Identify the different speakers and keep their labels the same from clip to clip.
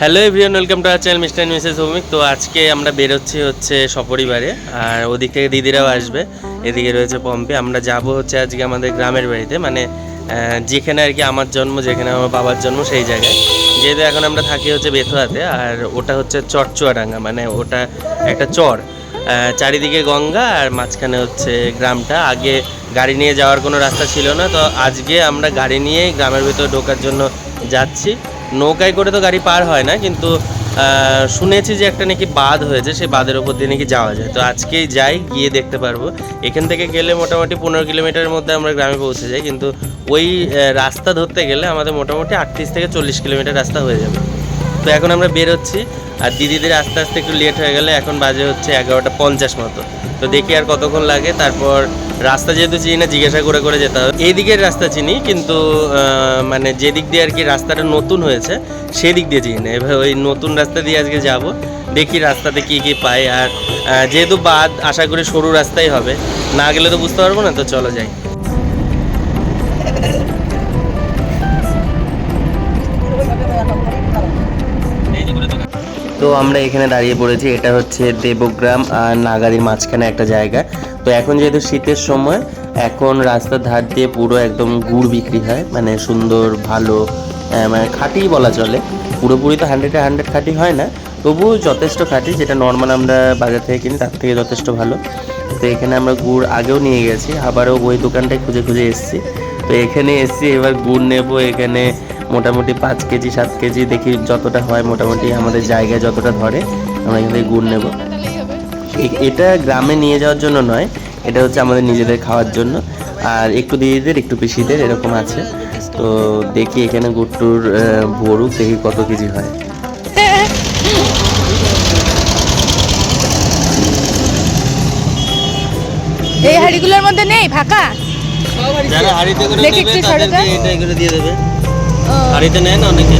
Speaker 1: Hello everyone welcome to our channel mister and missus Bhowmik তো আজকে আমরা বেরোচ্ছি হচ্ছে সপরিবারে, আর ওদিক থেকে দিদিরাও আসবে, এদিকে রয়েছে পম্পে আমরা যাব হচ্ছে আজকে আমাদের গ্রামের বাড়িতে মানে যেখানে আর কি আমার জন্ম, যেখানে আমার বাবার জন্ম, সেই জায়গায়। যেহেতু এখন আমরা থাকি হচ্ছে বেথুয়াতে, আর ওটা হচ্ছে চরচুয়াডাঙ্গা মানে ওটা একটা চর। চারিদিকে গঙ্গা, আর মাঝখানে হচ্ছে গ্রামটা। আগে গাড়ি নিয়ে যাওয়ার কোনো রাস্তা ছিল না, তো আজকে আমরা গাড়ি নিয়ে গ্রামের ভিতরে ঢোকার জন্য যাচ্ছি। নৌকায় করে তো গাড়ি পার হয় না, কিন্তু শুনেছি যে একটা নাকি বাঁধ হয়েছে, সেই বাঁধের ওপর দিয়ে নাকি যাওয়া যায়। তো আজকেই যাই, গিয়ে দেখতে পারব। এখান থেকে গেলে মোটামুটি পনেরো কিলোমিটারের মধ্যে আমরা গ্রামে পৌঁছে যাই, কিন্তু ওই রাস্তা ধরতে গেলে আমাদের মোটামুটি আটত্রিশ থেকে চল্লিশ কিলোমিটার রাস্তা হয়ে যাবে। তো এখন আমরা বের হচ্ছি আর দিদিদের আস্তে আস্তে একটু লেট হয়ে গেলে এখন বাজে হচ্ছে এগারোটা পঞ্চাশ মতো। তো দেখি আর কতক্ষণ লাগে, তারপর রাস্তা যেহেতু চিনি না, জিজ্ঞাসা করে করে যেতে হবে। এই দিকের রাস্তা চিনি, কিন্তু মানে যেদিক দিয়ে আর কি রাস্তাটা নতুন হয়েছে, সেদিক দিয়ে চিনি না। এবার ওই নতুন রাস্তা দিয়ে আজকে যাব, দেখি রাস্তাতে কি কি পাই। আর যেহেতু বাদ আশা করি সরু রাস্তাই হবে। না গেলে তো বুঝতে পারব না, তো চলো যাই। তো আমরা এখানে দাঁড়িয়ে পড়েছি, এটা হচ্ছে দেবগ্রাম আর নাগারির মাঝখানে একটা জায়গা। তো এখন যেহেতু শীতের সময়, এখন রাস্তার ধার দিয়ে পুরো একদম গুড় বিক্রি হয় মানে সুন্দর, ভালো মানে খাঁটি বলা চলে। পুরোপুরি তো হান্ড্রেডে হান্ড্রেড খাঁটি হয় না, তবুও যথেষ্ট খাঁটি, যেটা নর্মাল আমরা বাজার থেকে কিনি, তার থেকে যথেষ্ট ভালো। তো এখানে আমরা গুড় আগেও নিয়ে গেছি, আবারও ওই দোকানটায় খুঁজে খুঁজে এসেছি। তো এখানে এসেছি, এবার গুড় নেব, এখানে মোটামুটি পাঁচ কেজি সাত কেজি দেখি যতটা হয় মোটামুটি আমাদের জায়গায় যতটা ধরে আমরা এখান থেকে গুড় নেব। এটা গ্রামে নিয়ে যাওয়ার জন্য নয় এটা হচ্ছে আমাদের নিজেদের খাওয়ার জন্য। আর একটু দিদিদের একটু পিসিদের এরকম আছে। তো দেখি এখানে গুড়টুর আহ, ভরুক দেখি কত কেজি হয়।
Speaker 2: এই হাড়িগুলোর মধ্যে নেই ফাঁকা?
Speaker 1: যারা হাড়িতে করে
Speaker 2: দেখি একটু সরে
Speaker 1: তাদেরকে এটাই করে দিয়ে দেবে।
Speaker 2: ও,
Speaker 1: হাড়িতে নেয় না অনেকে?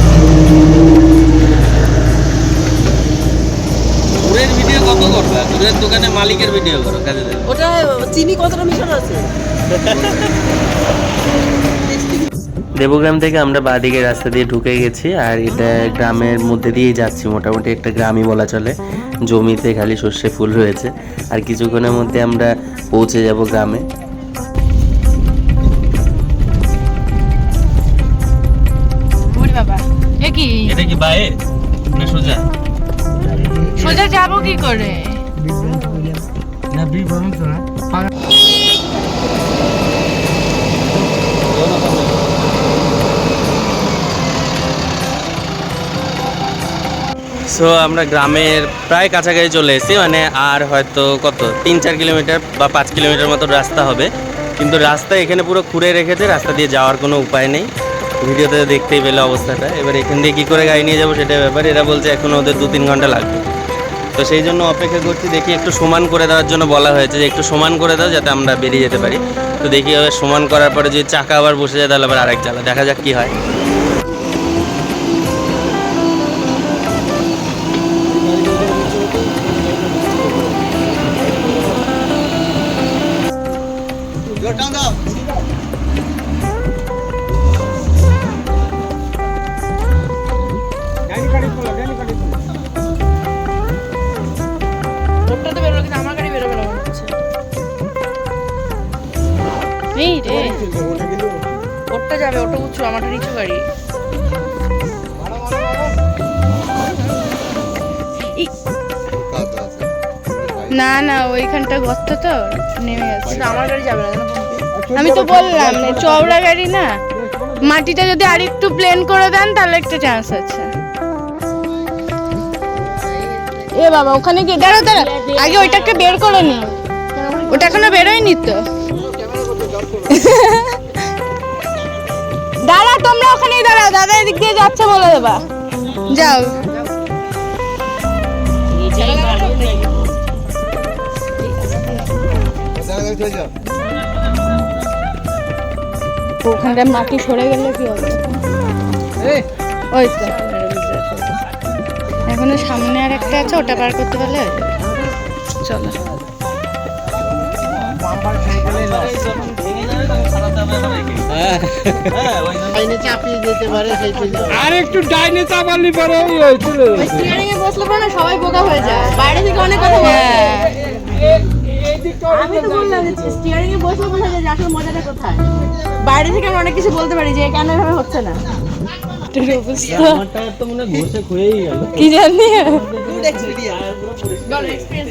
Speaker 1: গুড়ের ভিডিও কত করবে? গুড়ের দোকানে মালিকের ভিডিও করো কাজে
Speaker 3: ওটা চিনি কতটা মিশানো আছে?
Speaker 1: দেবগ্রাম থেকে আমরা বাঁদিকে রাস্তা দিয়ে ঢুকে গেছি আর এটা গ্রামের মধ্যে দিয়েই যাচ্ছি। মোটামুটি একটা গ্রামই বলা চলে। জমিতে খালি সর্ষে ফুল রয়েছে। আর কিছুক্ষণের মধ্যে আমরা পৌঁছে যাব গ্রামে।
Speaker 2: কি?
Speaker 1: এটা কি বায়ে? না সোজা?
Speaker 2: সোজা যাব কি করে?
Speaker 3: না বি বরং তো না।
Speaker 1: সো আমরা গ্রামের প্রায় কাছাকাছি চলে এসেছি মানে আর হয়তো কত? তিন চার কিলোমিটার বা পাঁচ কিলোমিটার মতো রাস্তা হবে। কিন্তু রাস্তা এখানে পুরো খুঁড়ে রেখেছে রাস্তা দিয়ে যাওয়ার কোনো উপায় নেই। ভিডিওতে দেখতেই পেলে অবস্থাটা। এবার এখান দিয়ে কী করে গাড়ি নিয়ে যাব সেটা ব্যাপার, এরা বলছে এখন ওদের দু তিন ঘণ্টা লাগবে। তো সেই জন্য অপেক্ষা করছি, দেখি একটু সমান করে দেওয়ার জন্য বলা হয়েছে যে একটু সমান করে দাও যাতে আমরা বেরিয়ে যেতে পারি। তো দেখি এবার সমান করার পরে যদি চাকা আবার বসে যায় তাহলে আবার আরেক চালা দেখা যাক কী হয়।
Speaker 2: রে। ওটা যাবে ওটা উঁচু আমারটা নিচু গাড়ি। না না ওইখানটা গর্ত তো নেমে না আমার গাড়ি যাবে না আমি তো বললাম চওড়া গাড়ি না মাটিটা যদি আর একটু প্লেন করে দেন তাহলে একটা চান্স আছে। এ বাবা ওখানে গিয়ে দাঁড়া দাঁড়া আগে ওইটাকে বের করে নি। ওটা এখনও বেরোয়নি তো? দাঁড়া তোমরা ওখানেই দাঁড়াও দাদা এদিক দিয়ে যাচ্ছে বলে দেবা। যাও। ওখানটা মাটি সরে গেলে কি হবে? ওই তো। এখনও সামনে আর একটা আছে ওটা পার করতে পারলে? চলো।
Speaker 3: আর একটু ডাইনে চাপালি পরে ওই ওই চলে
Speaker 2: এ বসলে পরে না সবাই বোকা হয়ে যায়। বাইরে থেকে অনেক কথা বলে। আমি তো বললাম যে স্টিয়ারিং এ বসলে বোঝা যায় যে আসলে মজাটা কোথায়? বাইরে থেকে আমরা অনেক কিছু বলতে পারি যে কেন এভাবে হচ্ছে না।
Speaker 1: মনে হয়
Speaker 2: কি জানি।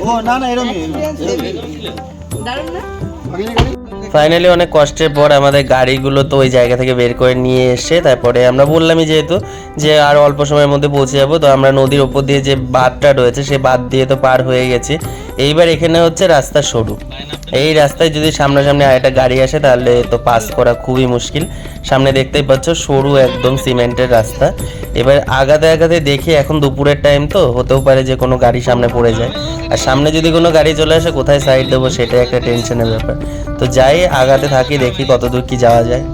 Speaker 4: ও না না এরকম
Speaker 2: দারুণ না?
Speaker 1: ফাইনালি অনেক কষ্টের পর আমাদের গাড়িগুলো তো ওই জায়গা থেকে বের করে নিয়ে এসে তারপরে আমরা বললামই যেহেতু যে আর অল্প সময়ের মধ্যে পৌঁছে যাব, তো আমরা নদীর ওপর দিয়ে যে বাঁধটা রয়েছে সেই বাঁধ দিয়ে তো পার হয়ে গেছি। এইবার এখানে হচ্ছে রাস্তা সরু। এই রাস্তায় যদি সামনাসামনি আরেকটা গাড়ি আসে তাহলে তো পাস করা খুবই মুশকিল। সামনে দেখতেই পাচ্ছ সরু একদম সিমেন্টের রাস্তা। এবার আগাতে আগাতে দেখি এখন দুপুরের টাইম তো, হতেও পারে যে কোনো গাড়ি সামনে পড়ে যায়। আর সামনে যদি কোনো গাড়ি চলে আসে, কোথায় সাইড দেবো সেটা একটা টেনশনের ব্যাপার। তো যাই, আগাতে থাকি, দেখি কত দূর কি যাওয়া যায়।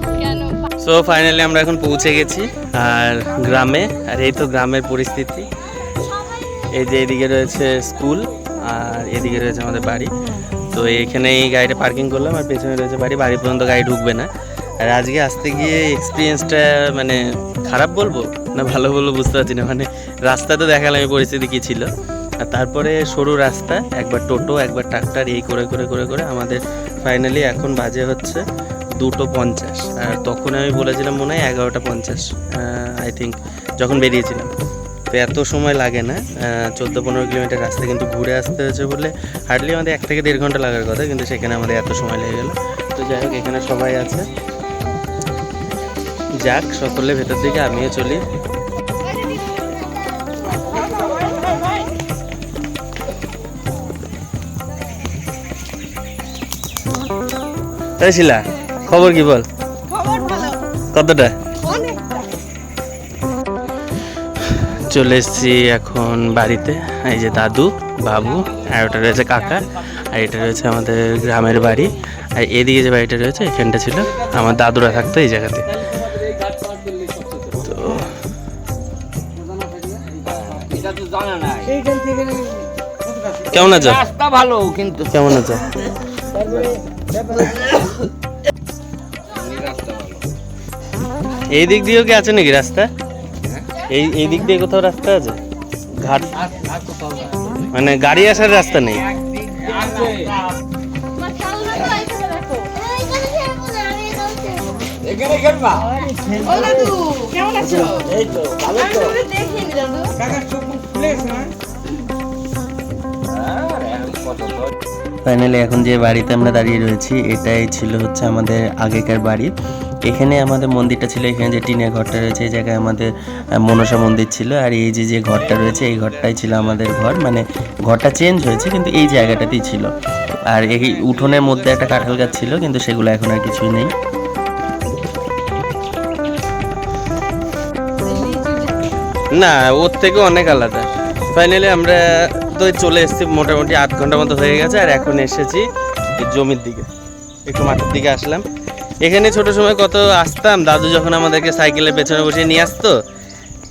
Speaker 1: সো ফাইনালি আমরা এখন পৌঁছে গেছি, আর গ্রামে, আর এই তো গ্রামের পরিস্থিতি। এই যে এদিকে রয়েছে স্কুল আর এদিকে রয়েছে আমাদের বাড়ি। তো এখানে এই গাড়িটা পার্কিং করলাম, আর পেছনে রয়েছে বাড়ি বাড়ি পর্যন্ত গাড়ি ঢুকবে না। আর আজকে আসতে গিয়ে এক্সপিরিয়েন্সটা মানে খারাপ বলব? না, ভালো বলব বুঝতে পারছি না। মানে রাস্তা তো দেখালাম এই পরিস্থিতি কী ছিল। আর তারপরে সরু রাস্তা, একবার টোটো, একবার ট্রাক্টর, এই করে করে করে করে আমাদের ফাইনালি এখন বাজে হচ্ছে দুটো পঞ্চাশ। আর তখন আমি বলেছিলাম মনে হয় এগারোটা পঞ্চাশ আই থিঙ্ক যখন বেরিয়েছিলাম। তো এত সময় লাগে না চোদ্দ, পনেরো কিলোমিটার রাস্তা কিন্তু ঘুরে আসতে হয়েছে বলে হার্ডলি আমাদের এক থেকে দেড় ঘণ্টা লাগার কথা, কিন্তু সেখানে আমাদের এত সময় লেগে গেলো। তো যাই হোক, এখানে সবাই আছে। যাক সকলে ভেতর দিকে আমিও চলি। শিলা খবর কি বল? কতটা? চলে এসেছি এখন বাড়িতে এই যে দাদু বাবু আর ওটা রয়েছে কাকা আর এটা রয়েছে আমাদের গ্রামের বাড়ি আর এদিকে যে বাড়িটা রয়েছে এখানটা ছিল আমার দাদুরা থাকতো এই জায়গাতে। কেমন আছো?
Speaker 3: রাস্তা ভালো কিন্তু।
Speaker 1: কেমন আছো? এই দিক দিয়েও কি আছে নাকি রাস্তা? এই এই দিক দিয়ে কোথাও রাস্তা আছে? ঘাট? মানে গাড়ি আসার রাস্তা নেই?
Speaker 2: কেমন আছো
Speaker 3: এই তো। ভালো
Speaker 2: আমি
Speaker 1: ফাইনালি এখন যে বাড়িতে আমরা দাঁড়িয়ে রয়েছি, এটাই ছিল হচ্ছে আমাদের আগেকার বাড়ি। এখানে আমাদের মন্দিরটা ছিল, এখানে যে টিনের ঘরটা রয়েছে, এই জায়গায় আমাদের মনসা মন্দির ছিল। আর এই যে যে ঘরটা রয়েছে, এই ঘরটাই ছিল আমাদের ঘর। মানে ঘরটা চেঞ্জ হয়েছে, কিন্তু এই জায়গাটাতেই ছিল। আর এই উঠোনের মধ্যে একটা কাঁঠাল গাছ ছিল, কিন্তু সেগুলো এখন আর কিছুই নেই। না, ওর থেকে অনেক আলাদা। ফাইনালি আমরা তো এই চলে এসেছি মোটামুটি আধ ঘণ্টার মতো হয়ে গেছে আর এখন এসেছি জমির দিকে। একটু মাঠের দিকে আসলাম। এখানে ছোট সময় কত আসতাম দাদু যখন আমাদেরকে সাইকেলের পেছনে বসিয়ে নিয়ে আসতো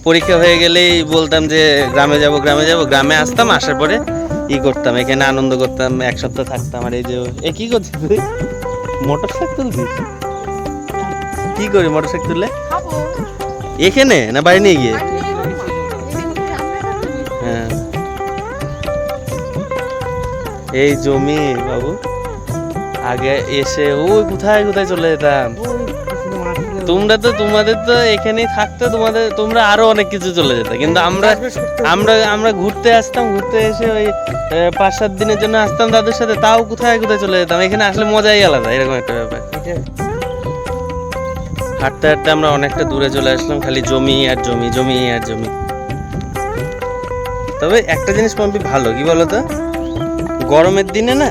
Speaker 1: পরীক্ষা হয়ে গেলেই বলতাম যে গ্রামে যাব গ্রামে যাব। গ্রামে আসতাম আসার পরে ই করতাম এখানে আনন্দ করতাম এক সপ্তাহ থাকতাম আর এই যে এ কী করছিস তুই? মোটর সাইকেল তুলছিস কি করি মোটর সাইকেল তুললে এখানে না বাড়ি নিয়ে গিয়ে? এই জমি, বাবু। আগে এসে ওই কোথায় কোথায় চলে যেতাম? তোমরা তো, তোমাদের তো এখানেই থাকতো, তোমাদের, তোমরা আরও অনেক কিছু চলে যেত। কিন্তু আমরা আমরা আমরা ঘুরতে আসতাম, ঘুরতে এসে ওই পাঁচ সাত দিনের জন্য আসতাম তাদের সাথে। তাও কোথায় কোথায় চলে যেতাম? এখানে আসলে মজাই আলাদা, এরকম একটা ব্যাপার। হাঁটতে হাঁটতে আমরা অনেকটা দূরে চলে আসলাম, খালি জমি আর জমি জমি আর জমি। তবে একটা জিনিস পম্পি ভালো, কি বলতো? গরমের দিনে না,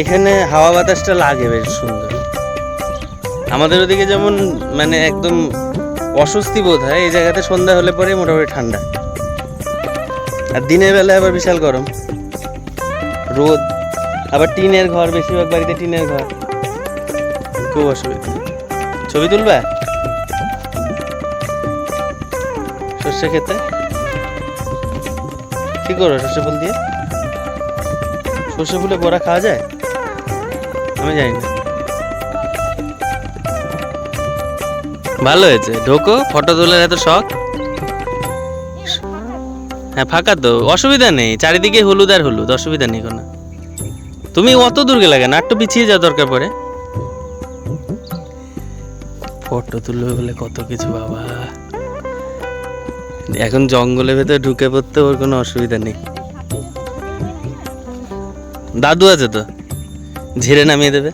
Speaker 1: এখানে হাওয়া বাতাসটা লাগে বেশ সুন্দর। আমাদের ওদিকে যেমন মানে একদম অস্বস্তি বোধ হয়, এই জায়গাতে সন্ধ্যা হলে পরে মোটামুটি ঠান্ডা। আর দিনের বেলায় আবার বিশাল গরম। রোদ, আবার টিনের ঘর, বেশিরভাগ বাড়িতে টিনের ঘর। খুব অসুবিধা। ছবি তুলবা? সর্ষে খেতে কি করো সর্ষে ফুল দিয়ে? সর্ষে ফুলে বড়া খাওয়া যায়? আমি জানি না। ভালো হয়েছে। ঢোকো, ফটো তোলার এত শখ। হ্যাঁ ফাঁকা তো। অসুবিধা নেই। চারিদিকে হলুদ আর হলুদ, অসুবিধা নেই কোনো। তুমি অত দূর গেলে কেন একটু পিছিয়ে যাও দরকার পড়ে। ফটো তুলবে বলে কত কিছু বাবা। এখন জঙ্গলের ভেতরে ঢুকে পড়তে ওর কোনো অসুবিধা নেই। দাদু আছে তো। ঝিরে নামিয়ে দেবে।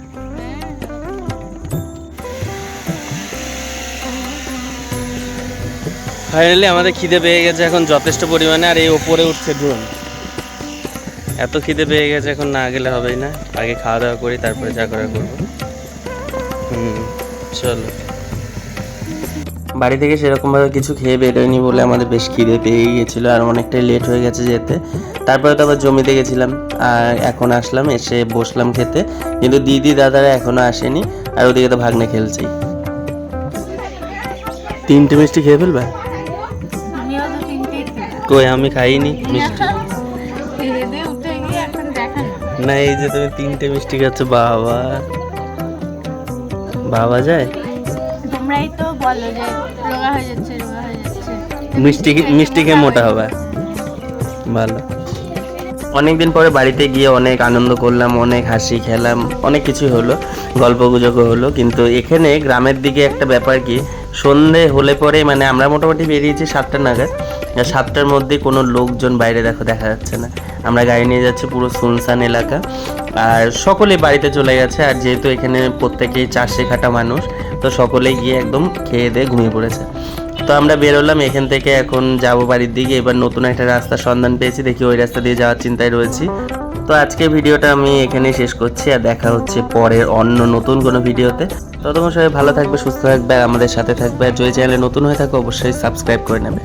Speaker 1: ফাইনালি আমাদের খিদে পেয়ে গেছে এখন যথেষ্ট পরিমাণে, আর এই ওপরে উঠছে ড্রোন। এত খিদে পেয়ে গেছে এখন না গেলে হবেই না। আগে খাওয়া দাওয়া করি, তারপরে যা করা করব। হুম, চলো। বাড়ি থেকে সেরকমভাবে কিছু খেয়ে বেরোয়নি বলে আমাদের বেশ খিদে পেয়ে গিয়েছিল, আর অনেকটাই লেট হয়ে গেছে যেতে। তারপরে তো আবার জমিতে গেছিলাম আর এখন আসলাম এসে বসলাম খেতে। কিন্তু দিদি দাদারা এখনও আসেনি আর ওদিকে তো ভাগ্নে খেলছেই। তিনটে মিষ্টি খেয়ে ফেলবে? কই আমি খাইনি মিষ্টি?
Speaker 2: না
Speaker 1: এই যে তুমি তিনটে মিষ্টি খাচ্ছ বাবা। বাবা যায়?
Speaker 2: তোমরাই তো বলো যে রোগা হয়ে যাচ্ছে রোগা হয়ে যাচ্ছে।
Speaker 1: মিষ্টি মিষ্টি খেয়ে মোটা হবে। ভালো। অনেকদিন পরে বাড়িতে গিয়ে অনেক আনন্দ করলাম, অনেক হাসি খেলাম, অনেক কিছুই হলো, গল্প গুজবও হলো। কিন্তু এখানে গ্রামের দিকে একটা ব্যাপার কি, সন্ধে হলে পরে মানে আমরা মোটামুটি বেরিয়েছি সাতটা নাগাদ সাতটার মধ্যে কোনো লোকজন বাইরে দেখো দেখা যাচ্ছে না। আমরা গাড়ি নিয়ে যাচ্ছি পুরো সুনসান এলাকা, আর সকলেই বাড়িতে চলে গেছে, আর যেহেতু এখানে প্রত্যেকেই চাষে খাটা মানুষ, তো সকলেই গিয়ে একদম খেয়ে দিয়ে ঘুমিয়ে পড়েছে। তো আমরা বেরোলাম এখান থেকে এখন যাব বাড়ির দিকে। এবার নতুন একটা রাস্তার সন্ধান পেয়েছি, দেখি ওই রাস্তা দিয়ে যাওয়ার চিন্তায় রয়েছি। তো আজকে ভিডিওটা আমি এখানে শেষ করছি, আর দেখা হচ্ছে পরের অন্য নতুন কোনো ভিডিওতে। ততক্ষণ সবাই ভালো থাকবে, সুস্থ থাকবে আমাদের সাথে থাকবে। আর যদি চ্যানেলে নতুন হয়ে থাকে, অবশ্যই সাবস্ক্রাইব করে নেবে।